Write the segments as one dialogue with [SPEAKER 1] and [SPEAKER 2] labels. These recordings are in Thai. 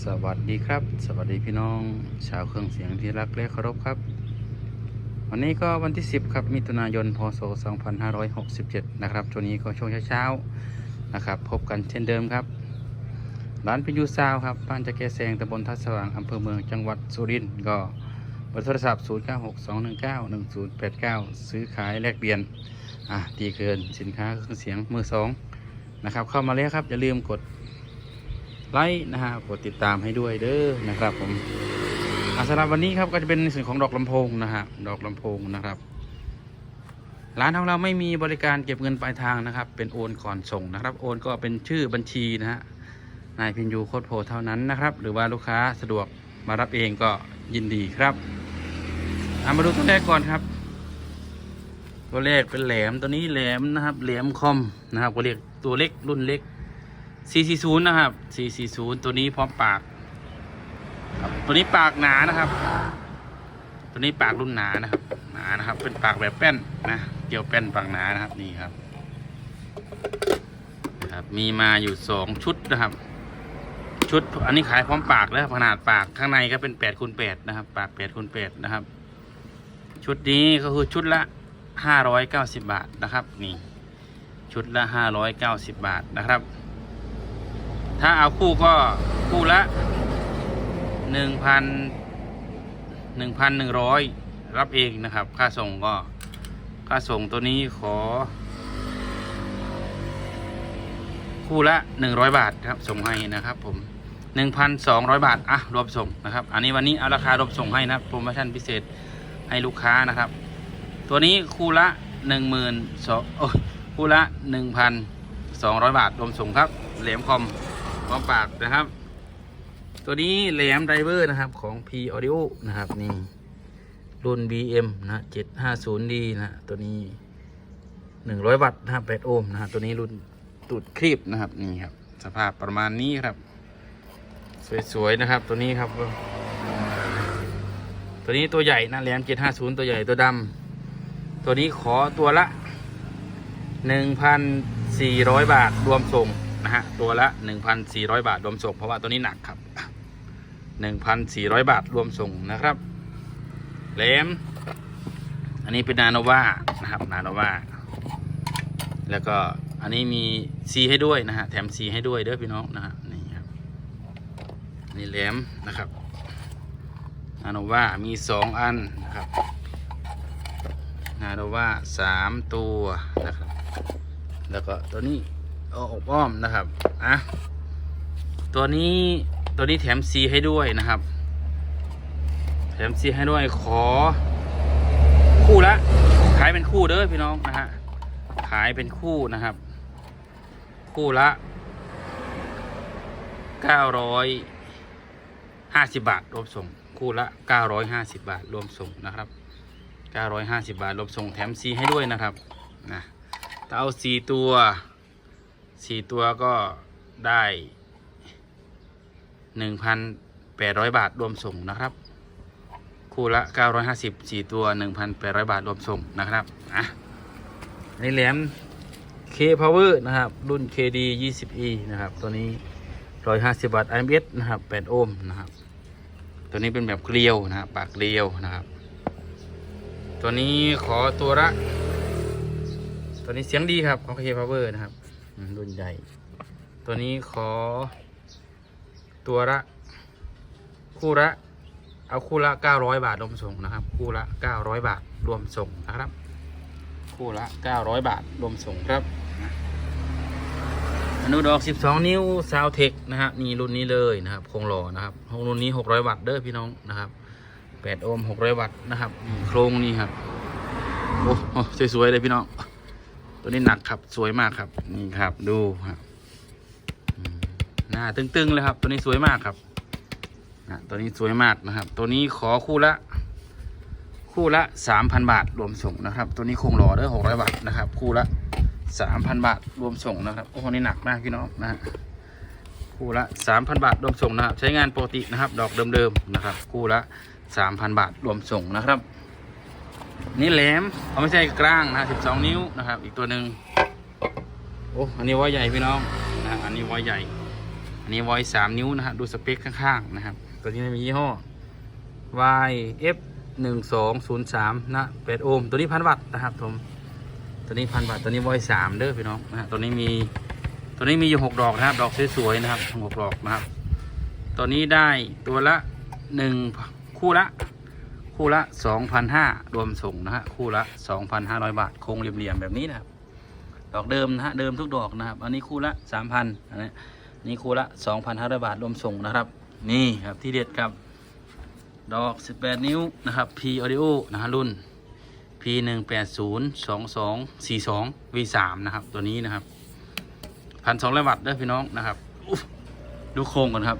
[SPEAKER 1] สวัสดีครับ สวัสดีพี่น้อง ชาวเครื่องเสียงที่รักและเคารพครับ วันนี้ก็วันที่ 10 ครับมิถุนายนพศ 2567 นะครับช่วงนี้ก็ช่วงเช้าๆนะครับ พบกันเช่นเดิมครับร้านพิยูซาวครับบ้านจะแกแซงตำบลทัศสว่างอำเภอเมืองจังหวัดสุรินทร์ก็เบอร์โทรศัพท์ 0962191089 ซื้อขายแลกเปลี่ยนอะดีเกินสินค้าเครื่องเสียงมือสองนะครับเข้ามาแล้วครับอย่าลืมกด ไลค์นะฮะกดติดตามให้ด้วยเด้อนะครับผมอะสำหรับวันนี้ครับก็จะเป็นในส่วนของดอกลำโพงนะฮะดอกลำโพงนะครับ ร้านของเราไม่มีบริการเก็บเงินปลายทางนะครับ เป็นโอนก่อนส่งนะครับ โอนก็เป็นชื่อบัญชีนะฮะนายพินยูโคตรโพเท่านั้นนะครับ หรือว่าลูกค้าสะดวกมารับเองก็ยินดีครับอะมาดูตัวแรกก่อนครับ ตัวแรกเป็นแหลมตัวนี้แหลมนะครับ แหลมคอมนะครับก็เรียกตัวเล็กรุ่นเล็ก 440 นะครับ 440 ตัวนี้พร้อมปากครับตัวนี้ปากหนานะครับ ตัวนี้ปากรุ่นหนานะครับ หนานะครับ เป็นปากแบบแป้นนะ เกี่ยวแป้นปากหนานะครับนี่ครับนะครับมีมาอยู่สองชุดนะครับ ชุดอันนี้ขายพร้อมปากแล้วขนาดปากข้างในก็เป็น8คูณ8นะครับ ปาก8คูณ8นะครับ ชุดนี้ก็คือชุดละ 590 บาทนะครับ นี่ ชุดละ 590 บาทนะครับ ถ้าเอาคู่ก็คู่ละหนึ่งพันหนึ่งพันหนึ่งร้อยรับเองนะครับ ค่าส่งก็ค่าส่งตัวนี้ขอ คู่ละหนึ่งร้อยบาทครับ ส่งให้นะครับ ผมหนึ่งพันสองร้อยบาทอะรวมส่งนะครับ อันนี้วันนี้เอาราคารวมส่งให้นะโปรโมชั่นพิเศษให้ลูกค้านะครับ ตัวนี้คู่ละหนึ่งหมื่นสองคู่ละหนึ่งพันสองร้อยบาทรวมส่งครับ เหลี่ยมคอม อมปากนะครับ ตัวนี้แหลมไดเวอร์นะครับของ P Audio นะครับนี่รุ่น BM นะ 750D นะตัวนี้ 100 วัตต์นะครับ8โอห์มนะตัวนี้รุ่นตูดครีบนะครับนี่ครับ สภาพประมาณนี้ครับ สวยๆนะครับ ตัวนี้ครับ ตัวนี้ตัวใหญ่นะแหลม 750 ตัวใหญ่ตัวดำตัวนี้ขอตัวละ 1,400 บาทรวมส่ง นะฮะ ตัวละ 1,400 บาทรวมส่ง เพราะว่าตัวนี้หนักครับ 1,400 บาทรวมส่งนะครับแหลมอันนี้เป็นนาโนวานะครับนาโนวาแล้วก็อันนี้มีซีให้ด้วยนะฮะแถมซีให้ด้วยเด้อพี่น้องนะฮะนี่ครับนี่แหลมนะครับนาโนวามีสองอันนะครับนาโนวาสามตัวนะครับแล้วก็ตัวนี้ อาอบอ้อมนะครับอะตัวนี้ตัวนี้แถมซีให้ด้วยนะครับ แถมซีให้ด้วยขอ คู่ละ ขายเป็นคู่เด้อพี่น้องนะฮะขายเป็นคู่นะครับ คู่ละเก้าร้อยห้าสิบบาทรวมส่ง คู่ละเก้าร้อยห้าสิบบาทรวมส่งนะครับเก้าร้อยห้าสิบบาทรวมส่งแถมซีให้ด้วยนะครับนะเอาสี่ตัว สี่ตัวก็ได้หนึ่งพันแปดร้อยบาทรวมส่งนะครับ คู่ละเก้าร้อยห้าสิบสี่ตัวหนึ่งพันแปดร้อยบาทรวมส่งนะครับอะอันแหลม K Power นะครับ รุ่น KD 20E นะครับ ตัวนี้ร้อยห้าสิบบาท IMS นะครับแปดโอห์มนะครับ ตัวนี้เป็นแบบเกลียวนะครับปากเกลียวนะครับ ตัวนี้ขอตัวละ ตัวนี้เสียงดีครับของ K Power นะครับ รุ่นใหญ่ ตัวนี้ขอ ตัวละ คู่ละ เอาคู่ละ900บาทรวมส่งนะครับ คู่ละ900บาทรวมส่งนะครับ คู่ละ900บาทรวมส่งครับอนุดอก 12 นิ้วซาวเทคนะครับนี่รุ่นนี้เลยนะครับโครงหล่อนะครับรุ่นนี้ 600 วัตต์เด้อพี่น้องนะครับ 8 โอห์ม600 วัตต์นะครับโครงนี้ครับโอ้โหสวยๆเลยพี่น้อง ตัวนี้หนักครับสวยมากครับ นี่ครับดูครับหน้าตึงๆเลยครับ ตัวนี้สวยมากครับตัวนี้สวยมากนะครับ ตัวนี้ขอคู่ละ คู่ละสามพันบาทรวมส่งนะครับ ตัวนี้คงหล่อเด้อหกร้อยบาทนะครับ คู่ละสามพันบาทรวมส่งนะครับโอ้โหนี่หนักมากพี่น้องนะฮะคู่ละสามพันบาทรวมส่งนะครับ ใช้งานปกตินะครับ ดอกเดิมๆนะครับ คู่ละสามพันบาทรวมส่งนะครับ นี่แหลมเอาไม่ใช่กลางนะสิบสองนิ้วนะครับ อีกตัวหนึ่งโอ้อันนี้ว่าใหญ่พี่น้องนะอันนี้ว่าใหญ่ อันนี้ voice สามนิ้วนะฮะดูสเปคข้างๆนะครับ ตัวนี้มียี่ห้อ YF หนึ่งสองศูนย์สามนะแปดโอห์มตัวนี้พันวัตต์นะครับผมตัวนี้พันวัตต์ตัวนี้ voice สามเด้อพี่น้องนะฮะตัวนี้มีตัวนี้มีอยู่หกดอกนะครับ ดอกสวยๆนะครับหกดอกนะครับ ตัวนี้ได้ตัวละหนึ่งคู่ละ คู่ละสองพันห้ารวมส่งนะฮะคู่ละสองพันห้าร้อยบาทโครงเหลี่ยมๆแบบนี้นะครับดอกเดิมนะฮะเดิมทุกดอกนะครับ อันนี้คู่ละสามพันอันนี้นนี้คู่ละสองพันห้าร้อยบาทรวมส่งนะครับ นี่ครับที่เด็ดครับ ดอก 18 นิ้วนะครับ P Audio นะฮะรุ่น P 1 8 0 2 2 4 2 V 3นะครับ ตัวนี้นะครับพันสองร้อยวัตต์ด้พี่น้องนะครับดูโครงก่อนครับ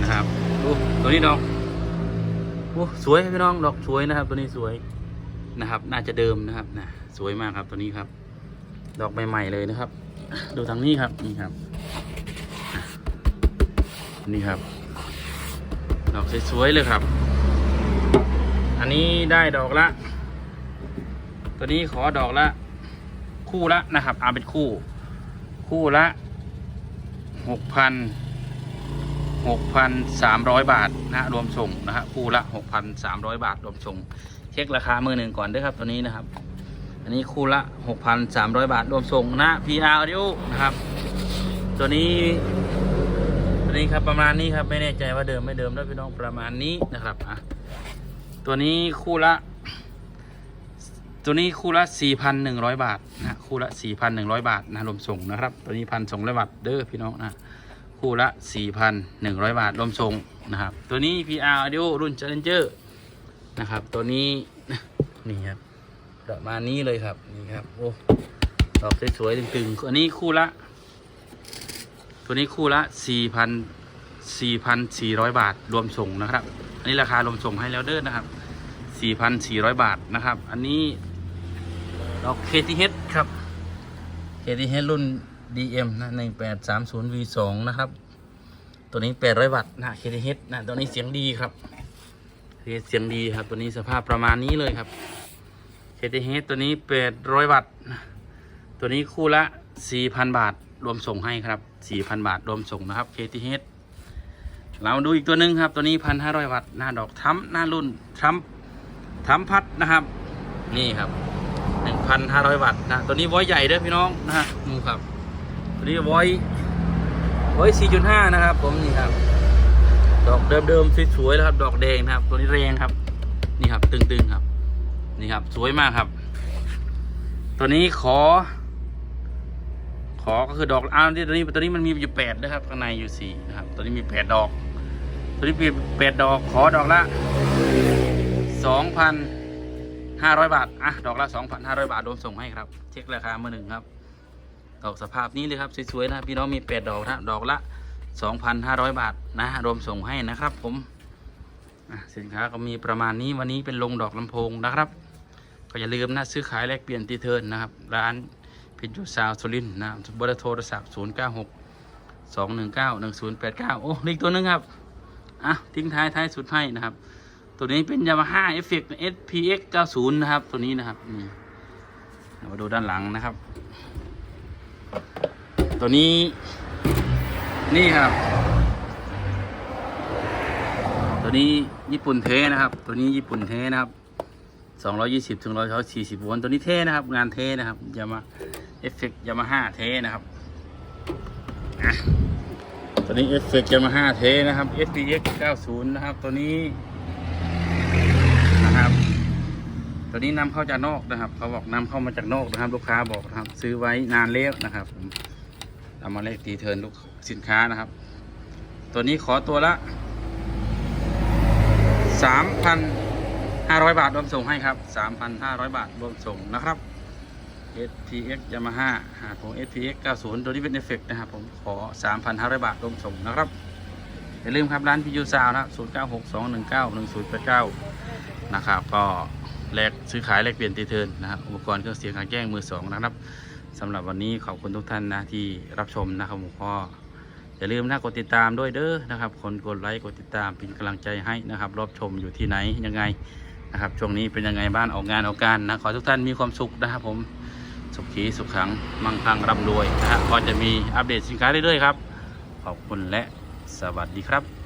[SPEAKER 1] นะครับดูตัวนี้ดอก โอ้สวยพี่น้องดอกสวยนะครับ ตัวนี้สวยนะครับ น่าจะเดิมนะครับนะสวยมากครับตัวนี้ครับ ดอกใหม่ๆเลยนะครับ ดูทางนี้ครับนี่ครับ นี่ครับ ดอกสวยๆเลยครับ อันนี้ได้ดอกละ ตัวนี้ขอดอกละ คู่ละนะครับเอาเป็นคู่ คู่ละหกพัน หกพันสามร้อยบาทนะฮะรวมส่งนะฮะคู่ละหกพันสามร้อยบาทรวมส่ง เช็คราคามือหนึ่งก่อนด้วยครับตัวนี้นะครับ อันนี้คู่ละหกพันสามร้อยบาทรวมส่งนะ PR Audio นะครับ ตัวนี้ตัวนี้ครับประมาณนี้ครับไม่แน่ใจว่าเดิมไม่เดิมแล้วพี่น้องประมาณนี้นะครับอะตัวนี้คู่ละ ตัวนี้คู่ละ 4,100 บาทนะคู่ละ 4,100 บาทนะรวมส่งนะครับ ตัวนี้พันสองร้อยบาทเด้อพี่น้องนะ คู่ละ 4,100 บาทรวมส่งนะครับ ตัวนี้ PR Audio รุ่น Challenger นะครับ ตัวนี้นี่ครับประมาณนี้เลยครับนี่ครับโอ้ดอกสวยๆตึงๆอันนี้คู่ละ ตัวนี้คู่ละ 4,000 4,400 บาทรวมส่งนะครับ อันนี้ราคารวมส่งให้แล้วเด้อนะครับ 4,400 บาทนะครับ อันนี้ดอก KTH ครับ KTH รุ่น DM นะ1830 V2 นะครับ ตัวนี้ 800 วัตต์นะ KTH นะ ตัวนี้เสียงดีครับ KTH เสียงดีครับ ตัวนี้สภาพประมาณนี้เลยครับ KTH ตัวนี้ 800 วัตต์ตัวนี้คู่ละ 4,000 บาท รวมส่งให้ครับ 4,000 บาท รวมส่งนะครับ KTH เรามาดูอีกตัวหนึ่งครับ ตัวนี้ 1,500 วัตต์หน้าดอกทรัมหน้ารุ่นทรัมทรัมพัดนะครับ นี่ครับ1,500 วัตต์นะ ตัวนี้วอยใหญ่เด้อพี่น้องนะฮะดูครับ ตัวนี้วอยวอย4.5นะครับ ผมนี่ครับ ดอกเดิมๆสวยๆแล้วครับ ดอกแดงนะครับ ตัวนี้แรงครับ นี่ครับ ตึงๆครับ นี่ครับ สวยมากครับ ตัวนี้ขอ ขอก็คือดอกอ้าวที่ตัวนี้ตัวนี้มันมีอยู่แปดนะครับข้างในอยู่สี่นะครับ ตัวนี้มีแปดดอก ตัวนี้มีแปดดอก ขอดอกละสองพันห้าร้อยบาท อะ ดอกละสองพันห้าร้อยบาทรวมส่งให้ครับ เช็คราคามือหนึ่งครับ ดอกสภาพนี้เลยครับสวยๆนะพี่น้องมีแปดดอกนะดอกละสองพันห้าร้อยบาทนะรวมส่งให้นะครับผมสินค้าก็มีประมาณนี้วันนี้เป็นลงดอกลำโพงนะครับ ก็อย่าลืมนะซื้อขายแลกเปลี่ยนตีเทิร์นนะครับ ร้านพิจูซาวสุรินนะเบอร์โทรศัพท์ 0 9 6 2 1 9 1 0 8 9 โอ้อีกตัวหนึงครับ อะ ทิ้งท้ายท้ายสุดให้นะครับ ตัวนี้เป็น Yamaha Effect SPX 90 นะครับ ตัวนี้นะครับนี่มาดูด้านหลังนะครับ ตัวนี้ นี่ครับ ตัวนี้ญี่ปุ่นเทนะครับ ตัวนี้ญี่ปุ่นเทนะครับสองร้อยี่สิบถึงร้อยสี่สิบโวลต์ตัวนี้เทนะครับ งานเทนะครับยามาเอฟเฟกยามาฮ่าเทนะครับตัวนี้เอฟเฟกยามาฮ่าเทนะครับ SPX 90 นะครับ ตัวนี้นะครับ ตัวนี้นำเข้าจากนอกนะครับ เขาบอกนำเข้ามาจากนอกนะครับ ลูกค้าบอกนะครับ ซื้อไว้นานแล้วนะครับผมเอามาเลขตีเทินลูกสินค้านะครับ ตัวนี้ขอตัวละสามพัน500บาทรวมส่งให้ครับ3,500บาทรวมส่งนะครับ SPX Yamaha หาผม SPX 90 ตัวนี้เป็นเอฟเฟกต์นะครับ ผมขอ 3,500 บาทรวมส่งนะครับ อย่าลืมครับ ร้านพิยูซาวนะครับ 0962191089 นะครับ ก็ แลกซื้อขายแลกเปลี่ยนตีเทินนะครับอุปกรณ์เครื่องเสียงการแจ้งมือสองนะครับสำหรับวันนี้ขอบคุณทุกท่านนะที่รับชมนะครับผมก็อย่าลืมนะกดติดตามด้วยเด้อนะครับ คนกดไลค์กดติดตามเป็นกำลังใจให้นะครับรับชมอยู่ที่ไหนยังไงนะครับช่วงนี้เป็นยังไงบ้านออกงานออกการนะขอทุกท่านมีความสุขนะครับผมสุขีสุขขังมั่งคั่งร่ำรวยนะฮะก็จะมีอัปเดตสินค้าเรื่อยๆครับ ขอบคุณและสวัสดีครับ